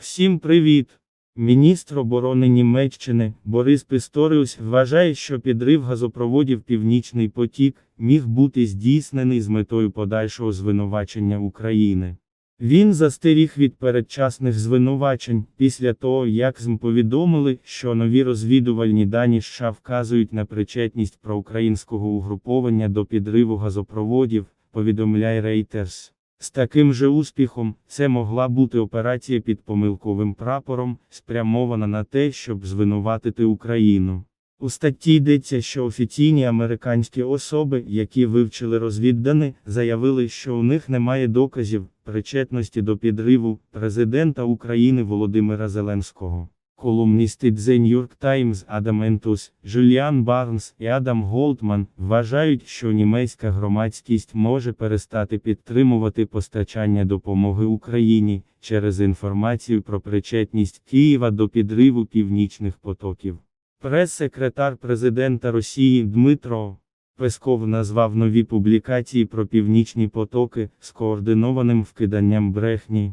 Всім привіт! Міністр оборони Німеччини Борис Пісторіус вважає, що підрив газопроводів Північний потік міг бути здійснений з метою подальшого звинувачення України. Він застеріг від передчасних звинувачень після того, як ЗМ повідомили, що нові розвідувальні дані США вказують на причетність проукраїнського угруповання до підриву газопроводів, повідомляє Reuters. З таким же успіхом, це могла бути операція під помилковим прапором, спрямована на те, щоб звинуватити Україну. У статті йдеться, що офіційні американські особи, які вивчили розвіддані, заявили, що у них немає доказів причетності до підриву президента України Володимира Зеленського. Колумністи The New York Times Адам Ентус, Жюліан Барнс і Адам Голдман вважають, що німецька громадськість може перестати підтримувати постачання допомоги Україні через інформацію про причетність Києва до підриву північних потоків. Прес-секретар президента Росії Дмитро Песков назвав нові публікації про північні потоки скоординованим вкиданням брехні.